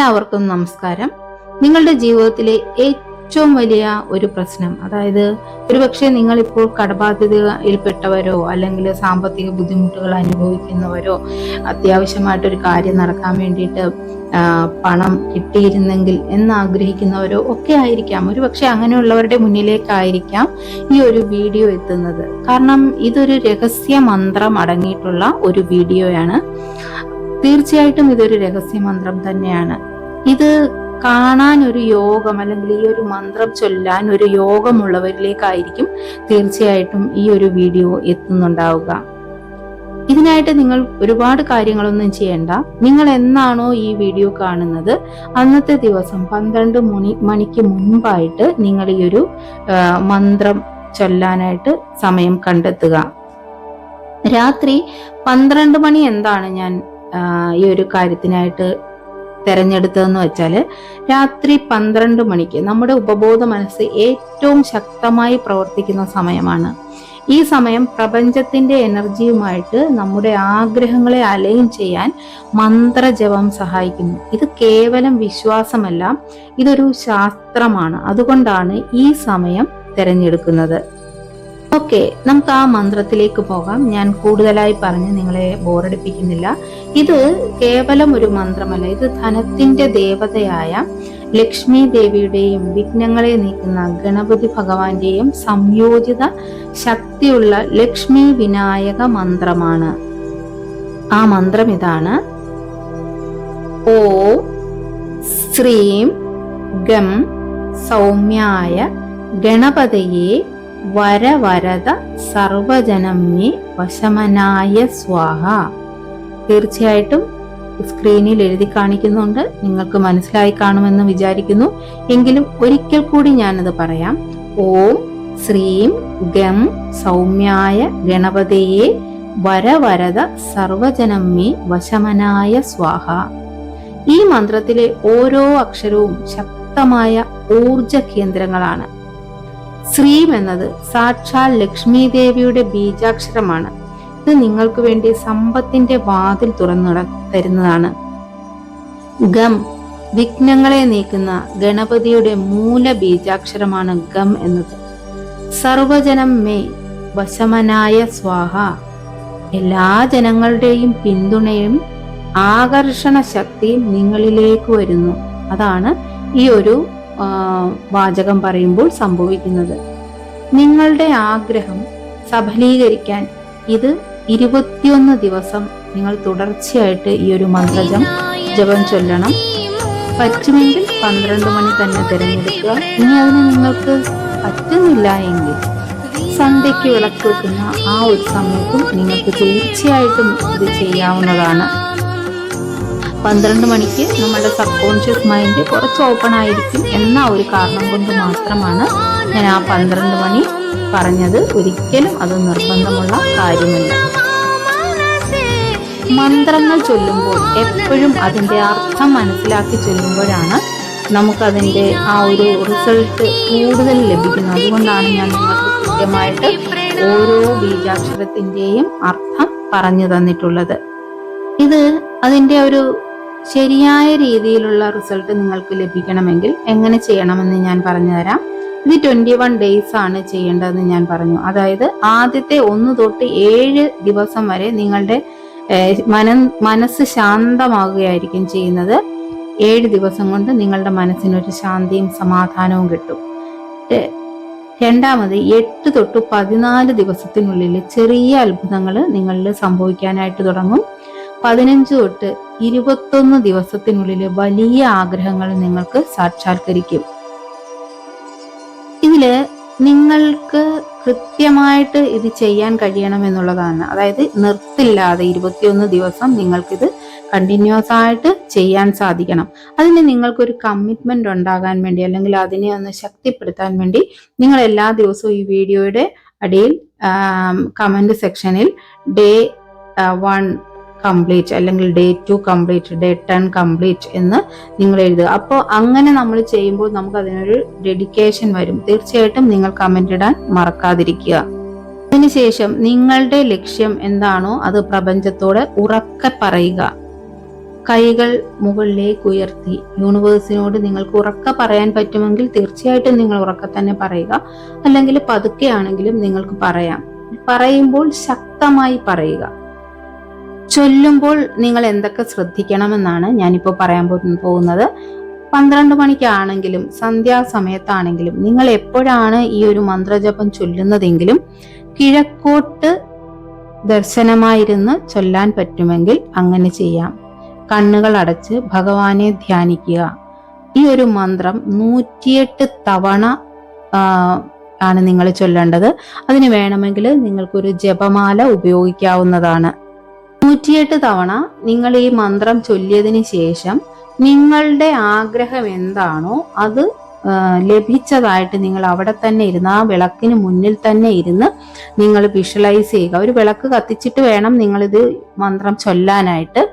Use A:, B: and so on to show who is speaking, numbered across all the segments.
A: എല്ലാവർക്കും നമസ്കാരം. നിങ്ങളുടെ ജീവിതത്തിലെ ഏറ്റവും വലിയ ഒരു പ്രശ്നം അതായത് ഒരുപക്ഷെ നിങ്ങൾ ഇപ്പോൾ കടബാധ്യതയിൽപ്പെട്ടവരോ അല്ലെങ്കിൽ സാമ്പത്തിക ബുദ്ധിമുട്ടുകൾ അനുഭവിക്കുന്നവരോ അത്യാവശ്യമായിട്ടൊരു കാര്യം നടക്കാൻ വേണ്ടിയിട്ട് പണം കിട്ടിയിരുന്നെങ്കിൽ എന്ന് ആഗ്രഹിക്കുന്നവരോ ഒക്കെ ആയിരിക്കാം. ഒരുപക്ഷെ അങ്ങനെയുള്ളവരുടെ മുന്നിലേക്കായിരിക്കാം ഈ ഒരു വീഡിയോ എത്തുന്നത്. കാരണം ഇതൊരു രഹസ്യ മന്ത്രം അടങ്ങിയിട്ടുള്ള ഒരു വീഡിയോയാണ്. തീർച്ചയായിട്ടും ഇതൊരു രഹസ്യമന്ത്രം തന്നെയാണ്. ഇത് കാണാൻ ഒരു യോഗം അല്ലെങ്കിൽ ഈ ഒരു മന്ത്രം ചൊല്ലാൻ ഒരു യോഗമുള്ളവരിലേക്കായിരിക്കും തീർച്ചയായിട്ടും ഈ ഒരു വീഡിയോ എത്തുന്നുണ്ടാവുക. ഇതിനായിട്ട് നിങ്ങൾ ഒരുപാട് കാര്യങ്ങളൊന്നും ചെയ്യണ്ട. നിങ്ങൾ എന്നാണോ ഈ വീഡിയോ കാണുന്നത് അന്നത്തെ ദിവസം പന്ത്രണ്ട് മണി മണിക്ക് മുൻപായിട്ട് നിങ്ങൾ ഈ ഒരു മന്ത്രം ചൊല്ലാനായിട്ട് സമയം കണ്ടെത്തുക. രാത്രി പന്ത്രണ്ട് മണി എന്താണ് ഞാൻ ഈ ഒരു കാര്യത്തിനായിട്ട് തെരഞ്ഞെടുത്തതെന്ന് വെച്ചാൽ രാത്രി പന്ത്രണ്ട് മണിക്ക് നമ്മുടെ ഉപബോധ മനസ്സ് ഏറ്റവും ശക്തമായി പ്രവർത്തിക്കുന്ന സമയമാണ്. ഈ സമയം പ്രപഞ്ചത്തിന്റെ എനർജിയുമായിട്ട് നമ്മുടെ ആഗ്രഹങ്ങളെ അലൈൻ ചെയ്യാൻ മന്ത്രജപം സഹായിക്കുന്നു. ഇത് കേവലം വിശ്വാസമല്ല ഇതൊരു ശാസ്ത്രമാണ്. അതുകൊണ്ടാണ് ഈ സമയം തിരഞ്ഞെടുക്കുന്നത്. ഓക്കെ നമുക്ക് ആ മന്ത്രത്തിലേക്ക് പോകാം. ഞാൻ കൂടുതലായി പറഞ്ഞ് നിങ്ങളെ ബോറടിപ്പിക്കുന്നില്ല. ഇത് കേവലം ഒരു മന്ത്രമല്ല. ഇത് ധനത്തിന്റെ ദേവതയായ ലക്ഷ്മി ദേവിയുടെയും വിഘ്നങ്ങളെ നീക്കുന്ന ഗണപതി ഭഗവാന്റെയും സംയോജിത ശക്തിയുള്ള ലക്ഷ്മി വിനായക മന്ത്രമാണ്. ആ മന്ത്രം ഇതാണ്. ഓ ശ്രീം ഗം സൗമ്യായ ഗണപതയെ വരവരത സർവജനമ്യെ വശമനായ സ്വാഹ. തീർച്ചയായിട്ടും സ്ക്രീനിൽ എഴുതി കാണിക്കുന്നുണ്ട്. നിങ്ങൾക്ക് മനസ്സിലായി കാണുമെന്ന് വിചാരിക്കുന്നു. എങ്കിലും ഒരിക്കൽ കൂടി ഞാനത് പറയാം. ഓം ശ്രീം ഗം സൗമ്യായ ഗണപതയെ വരവരത സർവജനമ്മേ വശമനായ സ്വാഹ. ഈ മന്ത്രത്തിലെ ഓരോ അക്ഷരവും ശക്തമായ ഊർജ കേന്ദ്രങ്ങളാണ്. ശ്രീം എന്നത് സാക്ഷാൽ ലക്ഷ്മി ദേവിയുടെ ബീജാക്ഷരമാണ്. ഇത് നിങ്ങൾക്ക് വേണ്ടി സമ്പത്തിന്റെ വാതിൽ തുറന്നു തരുന്നതാണ്. ഗം വിഘ്നങ്ങളെ നീക്കുന്ന ഗണപതിയുടെ മൂല ബീജാക്ഷരമാണ് ഗം എന്നത്. സർവജനം മേ വശമനായ സ്വാഹ. എല്ലാ ജനങ്ങളുടെയും പിന്തുണയും ആകർഷണ ശക്തിയും നിങ്ങളിലേക്ക് വരുന്നു. അതാണ് ഈ ഒരു വാചകം പറയുമ്പോൾ സംഭവിക്കുന്നത്. നിങ്ങളുടെ ആഗ്രഹം സഫലീകരിക്കാൻ ഇത് ഇരുപത്തിയൊന്ന് ദിവസം നിങ്ങൾ തുടർച്ചയായിട്ട് ഈ ഒരു മന്ത്രജം ജപം ചൊല്ലണം. പറ്റുമെങ്കിൽ പന്ത്രണ്ട് മണി തന്നെ തിരഞ്ഞെടുക്കുക. ഇനി അതിന് നിങ്ങൾക്ക് പറ്റുന്നില്ല എങ്കിൽ സന്ധ്യയ്ക്ക് വിളക്ക് വെക്കുന്ന ആ ഒരു സമയത്തും നിങ്ങൾക്ക് തീർച്ചയായിട്ടും ഇത് ചെയ്യാവുന്നതാണ്. പന്ത്രണ്ട് മണിക്ക് നമ്മുടെ സബ് കോൺഷ്യസ് മൈൻഡ് കുറച്ച് ഓപ്പൺ ആയിരിക്കും എന്ന ഒരു കാരണം കൊണ്ട് മാത്രമാണ് ഞാൻ ആ പന്ത്രണ്ട് മണി പറഞ്ഞത്. ഒരിക്കലും അത് നിർബന്ധമുള്ള കാര്യമല്ല. മന്ത്രങ്ങൾ ചൊല്ലുമ്പോൾ എപ്പോഴും അതിന്റെ അർത്ഥം മനസ്സിലാക്കി ചൊല്ലുമ്പോഴാണ് നമുക്കതിന്റെ ആ ഒരു റിസൾട്ട് കൂടുതൽ ലഭിക്കുന്നത്. അതുകൊണ്ടാണ് ഞാൻ നിങ്ങൾക്ക് കൃത്യമായിട്ട് ഓരോ ബീജാക്ഷരത്തിന്റെയും അർത്ഥം പറഞ്ഞു തന്നിട്ടുള്ളത്. ഇത് അതിന്റെ ഒരു ശരിയായ രീതിയിലുള്ള റിസൾട്ട് നിങ്ങൾക്ക് ലഭിക്കണമെങ്കിൽ എങ്ങനെ ചെയ്യണമെന്ന് ഞാൻ പറഞ്ഞു തരാം ഇത് ട്വന്റി വൺ ഡേയ്സ് ആണ് ചെയ്യേണ്ടതെന്ന് ഞാൻ പറഞ്ഞു. അതായത് ആദ്യത്തെ ഒന്ന് തൊട്ട് ഏഴ് ദിവസം വരെ നിങ്ങളുടെ മന മനസ്സ് ശാന്തമാകുകയായിരിക്കും ചെയ്യുന്നത്. ഏഴ് ദിവസം കൊണ്ട് നിങ്ങളുടെ മനസ്സിനൊരു ശാന്തിയും സമാധാനവും കിട്ടും. രണ്ടാമത് എട്ട് തൊട്ട് പതിനാല് ദിവസത്തിനുള്ളിൽ ചെറിയ അത്ഭുതങ്ങൾ നിങ്ങളിൽ സംഭവിക്കാനായിട്ട് തുടങ്ങും. പതിനഞ്ച് തൊട്ട് ഇരുപത്തൊന്ന് ദിവസത്തിനുള്ളിൽ വലിയ ആഗ്രഹങ്ങൾ നിങ്ങൾക്ക് സാക്ഷാത്കരിക്കും. ഇതിൽ നിങ്ങൾക്ക് കൃത്യമായിട്ട് ഇത് ചെയ്യാൻ കഴിയണം എന്നുള്ളതാണ്. അതായത് നിർത്തില്ലാതെ ഇരുപത്തിയൊന്ന് ദിവസം നിങ്ങൾക്കിത് കണ്ടിന്യൂസ് ആയിട്ട് ചെയ്യാൻ സാധിക്കണം. അതിന് നിങ്ങൾക്കൊരു കമ്മിറ്റ്മെന്റ് ഉണ്ടാകാൻ വേണ്ടി അല്ലെങ്കിൽ അതിനെ ഒന്ന് ശക്തിപ്പെടുത്താൻ വേണ്ടി നിങ്ങൾ എല്ലാ ദിവസവും ഈ വീഡിയോയുടെ അടിയിൽ കമന്റ് സെക്ഷനിൽ ഡേ വൺ കംപ്ലീറ്റ് അല്ലെങ്കിൽ day two complete day ten complete എന്ന് നിങ്ങൾ എഴുതുക. അപ്പോൾ അങ്ങനെ നമ്മൾ ചെയ്യുമ്പോൾ നമുക്ക് അതിനൊരു ഡെഡിക്കേഷൻ വരും. തീർച്ചയായിട്ടും നിങ്ങൾ കമന്റ് ഇടാൻ മറക്കാതിരിക്കുക. അതിനുശേഷം നിങ്ങളുടെ ലക്ഷ്യം എന്താണോ അത് പ്രപഞ്ചത്തോട് ഉറക്കെ പറയുക. കൈകൾ മുകളിലേക്ക് ഉയർത്തി. യൂണിവേഴ്സിനോട് നിങ്ങൾക്ക് ഉറക്ക പറയാൻ പറ്റുമെങ്കിൽ തീർച്ചയായിട്ടും നിങ്ങൾ ഉറക്ക തന്നെ പറയുക. അല്ലെങ്കിൽ പതുക്കെ ആണെങ്കിലും നിങ്ങൾക്ക് പറയാം. പറയുമ്പോൾ ശക്തമായി പറയുക. ചൊല്ലുമ്പോൾ നിങ്ങൾ എന്തൊക്കെ ശ്രദ്ധിക്കണമെന്നാണ് ഞാനിപ്പോൾ പറയാൻ പോകുന്നത്. പന്ത്രണ്ട് മണിക്കാണെങ്കിലും സന്ധ്യാസമയത്താണെങ്കിലും നിങ്ങൾ എപ്പോഴാണ് ഈ ഒരു മന്ത്രജപം ചൊല്ലുന്നതെങ്കിലും കിഴക്കോട്ട് ദർശനമായിരുന്ന് ചൊല്ലാൻ പറ്റുമെങ്കിൽ അങ്ങനെ ചെയ്യാം. കണ്ണുകൾ അടച്ച് ഭഗവാനെ ധ്യാനിക്കുക. ഈ ഒരു മന്ത്രം നൂറ്റിയെട്ട് തവണ ആണ് നിങ്ങൾ ചൊല്ലേണ്ടത്. അതിന് വേണമെങ്കിൽ നിങ്ങൾക്കൊരു ജപമാല ഉപയോഗിക്കാവുന്നതാണ്. നൂറ്റിയെട്ട് തവണ നിങ്ങൾ ഈ മന്ത്രം ചൊല്ലിയതിന് ശേഷം നിങ്ങളുടെ ആഗ്രഹം എന്താണോ അത് ലഭിച്ചതായിട്ട് നിങ്ങൾ അവിടെ തന്നെ ഇരുന്ന് ആ വിളക്കിന് മുന്നിൽ തന്നെ ഇരുന്ന് നിങ്ങൾ വിഷ്വലൈസ് ചെയ്യുക. ഒരു വിളക്ക് കത്തിച്ചിട്ട് വേണം നിങ്ങളിത് മന്ത്രം ചൊല്ലാനായിട്ട്.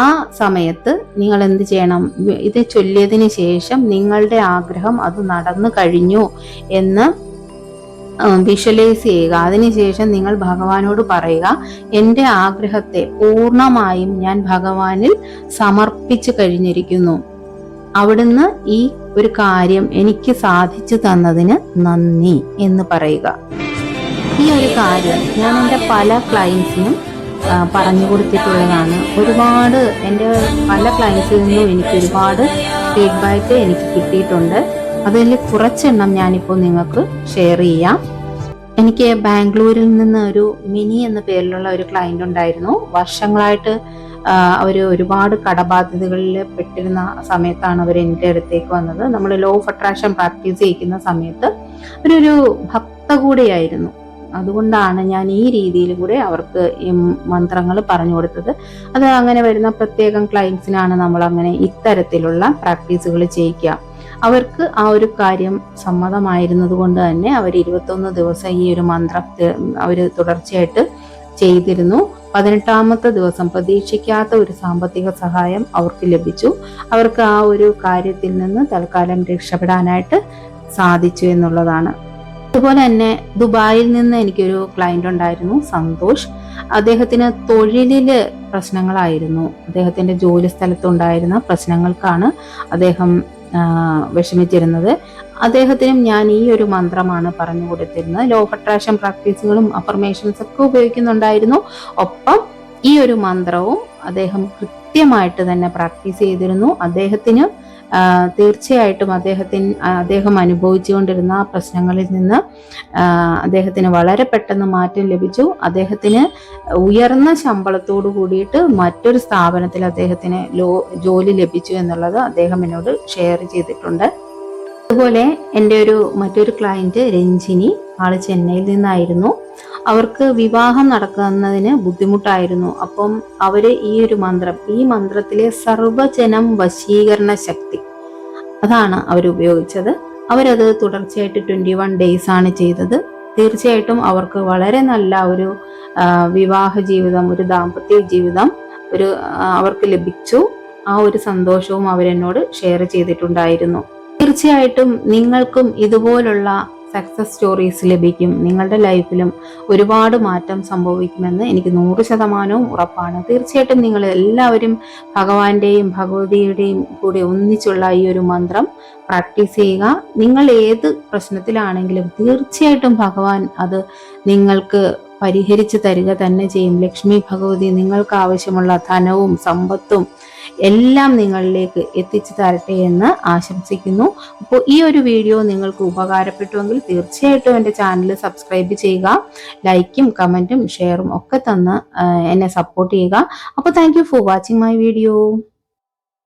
A: ആ സമയത്ത് നിങ്ങൾ എന്ത് ചെയ്യണം? ഇത് ചൊല്ലിയതിന് ശേഷം നിങ്ങളുടെ ആഗ്രഹം അത് നടന്നു കഴിഞ്ഞു എന്ന് വിഷ്വലൈസ് ചെയ്യുക. അതിനുശേഷം നിങ്ങൾ ഭഗവാനോട് പറയുക എന്റെ ആഗ്രഹത്തെ പൂർണമായും ഞാൻ ഭഗവാനിൽ സമർപ്പിച്ചു കഴിഞ്ഞിരിക്കുന്നു. അവിടുന്ന് ഈ ഒരു കാര്യം എനിക്ക് സാധിച്ചു തന്നതിന് നന്ദി എന്ന് പറയുക. ഈ ഒരു കാര്യം ഞാൻ എന്റെ പല ക്ലയൻസിനും പറഞ്ഞു കൊടുത്തിട്ടുള്ളതാണ്. ഒരുപാട് എന്റെ പല ക്ലയൻസിൽ നിന്നും എനിക്ക് ഒരുപാട് ഫീഡ്ബാക്ക് എനിക്ക് കിട്ടിയിട്ടുണ്ട്. അതിൽ കുറച്ചെണ്ണം ഞാനിപ്പോൾ നിങ്ങൾക്ക് ഷെയർ ചെയ്യാം. എനിക്ക് ബാംഗ്ലൂരിൽ നിന്ന് ഒരു മിനി എന്ന പേരിലുള്ള ഒരു ക്ലയന്റ് ഉണ്ടായിരുന്നു. വർഷങ്ങളായിട്ട് അവർ ഒരുപാട് കടബാധ്യതകളിൽ പെട്ടിരുന്ന സമയത്താണ് അവർ എന്റെ അടുത്തേക്ക് വന്നത്. നമ്മൾ ലോ ഓഫ് അട്രാക്ഷൻ പ്രാക്ടീസ് ചെയ്യിക്കുന്ന സമയത്ത് അവരൊരു ഭക്ത കൂടെയായിരുന്നു. അതുകൊണ്ടാണ് ഞാൻ ഈ രീതിയിൽ കൂടെ അവർക്ക് ഈ മന്ത്രങ്ങൾ പറഞ്ഞു കൊടുത്തത്. അത് അങ്ങനെ വരുന്ന പ്രത്യേകം ക്ലയൻസിനാണ് നമ്മൾ അങ്ങനെ ഇത്തരത്തിലുള്ള പ്രാക്ടീസുകൾ ചെയ്യിക്കുക. അവർക്ക് ആ ഒരു കാര്യം സമ്മതമായിരുന്നത് കൊണ്ട് തന്നെ അവർ ഇരുപത്തൊന്ന് ദിവസം ഈ ഒരു മന്ത്രം അവർ തുടർച്ചയായിട്ട് ചെയ്തിരുന്നു. പതിനെട്ടാമത്തെ ദിവസം പ്രതീക്ഷിക്കാത്ത ഒരു സാമ്പത്തിക സഹായം അവർക്ക് ലഭിച്ചു. അവർക്ക് ആ ഒരു കാര്യത്തിൽ നിന്ന് തൽക്കാലം രക്ഷപ്പെടാനായിട്ട് സാധിച്ചു എന്നുള്ളതാണ്. അതുപോലെ തന്നെ ദുബായിൽ നിന്ന് എനിക്കൊരു ക്ലയന്റ് ഉണ്ടായിരുന്നു സന്തോഷ്. അദ്ദേഹത്തിന് തൊഴിലിൽ പ്രശ്നങ്ങളായിരുന്നു. അദ്ദേഹത്തിന്റെ ജോലി സ്ഥലത്തുണ്ടായിരുന്ന പ്രശ്നങ്ങൾക്കാണ് അദ്ദേഹം വിഷമിച്ചിരുന്നത്. അദ്ദേഹത്തിനും ഞാൻ ഈ ഒരു മന്ത്രമാണ് പറഞ്ഞു കൊടുത്തിരുന്നത്. ലോ അട്രാക്ഷൻ പ്രാക്ടീസുകളും അഫർമേഷൻസ് ഒക്കെ ഉപയോഗിക്കുന്നുണ്ടായിരുന്നു. ഒപ്പം ഈ ഒരു മന്ത്രവും അദ്ദേഹം കൃത്യമായിട്ട് തന്നെ പ്രാക്ടീസ് ചെയ്തിരുന്നു. അദ്ദേഹത്തിന് തീർച്ചയായിട്ടും അദ്ദേഹത്തിന് അദ്ദേഹം അനുഭവിച്ചുകൊണ്ടിരുന്ന പ്രശ്നങ്ങളിൽ നിന്ന് അദ്ദേഹത്തിന് വളരെ പെട്ടെന്ന് മാറ്റം ലഭിച്ചു. അദ്ദേഹത്തിന് ഉയർന്ന ശമ്പളത്തോടു കൂടിയിട്ട് മറ്റൊരു സ്ഥാപനത്തിൽ അദ്ദേഹത്തിന് ജോലി ലഭിച്ചു എന്നുള്ളത് അദ്ദേഹം എന്നോട് ഷെയർ ചെയ്തിട്ടുണ്ട്. അതുപോലെ എന്റെ ഒരു മറ്റൊരു ക്ലയന്റ് രഞ്ജിനി. ആൾ ചെന്നൈയിൽ നിന്നായിരുന്നു. അവർക്ക് വിവാഹം നടക്കുന്നതിന് ബുദ്ധിമുട്ടായിരുന്നു. അപ്പം അവർ ഈ ഒരു മന്ത്രം ഈ മന്ത്രത്തിലെ സർവജനം വശീകരണ ശക്തി അതാണ് അവർ ഉപയോഗിച്ചത്. അവരത് തുടർച്ചയായിട്ട് ട്വന്റി വൺ ഡേയ്സ് ആണ് ചെയ്തത്. തീർച്ചയായിട്ടും അവർക്ക് വളരെ നല്ല ഒരു വിവാഹ ജീവിതം ഒരു ദാമ്പത്യ ജീവിതം ഒരു അവർക്ക് ലഭിച്ചു. ആ ഒരു സന്തോഷവും അവരെന്നോട് ഷെയർ ചെയ്തിട്ടുണ്ടായിരുന്നു. തീർച്ചയായിട്ടും നിങ്ങൾക്കും ഇതുപോലുള്ള സക്സസ് സ്റ്റോറീസ് ലഭിക്കും. നിങ്ങളുടെ ലൈഫിലും ഒരുപാട് മാറ്റം സംഭവിക്കുമെന്ന് എനിക്ക് നൂറ് ശതമാനവും ഉറപ്പാണ്. തീർച്ചയായിട്ടും നിങ്ങൾ എല്ലാവരും ഭഗവാന്റെയും ഭഗവതിയുടെയും കൂടെ ഒന്നിച്ചുള്ള ഈ ഒരു മന്ത്രം പ്രാക്ടീസ് ചെയ്യുക. നിങ്ങൾ ഏത് പ്രശ്നത്തിലാണെങ്കിലും തീർച്ചയായിട്ടും ഭഗവാൻ അത് നിങ്ങൾക്ക് പരിഹരിച്ചു തരിക തന്നെ ചെയ്യും. ലക്ഷ്മി ഭഗവതി നിങ്ങൾക്ക് ആവശ്യമുള്ള ധനവും സമ്പത്തും എല്ലാം നിങ്ങളിലേക്ക് എത്തിച്ചു തരട്ടെ എന്ന് ആശംസിക്കുന്നു. അപ്പോൾ ഈ ഒരു വീഡിയോ നിങ്ങൾക്ക് ഉപകാരപ്പെട്ടുവെങ്കിൽ തീർച്ചയായിട്ടും എന്റെ ചാനൽ സബ്സ്ക്രൈബ് ചെയ്യുക ലൈക്കും കമന്റും ഷെയറും ഒക്കെ തന്ന് എന്നെ സപ്പോർട്ട് ചെയ്യുക. അപ്പോൾ thank for watching my video.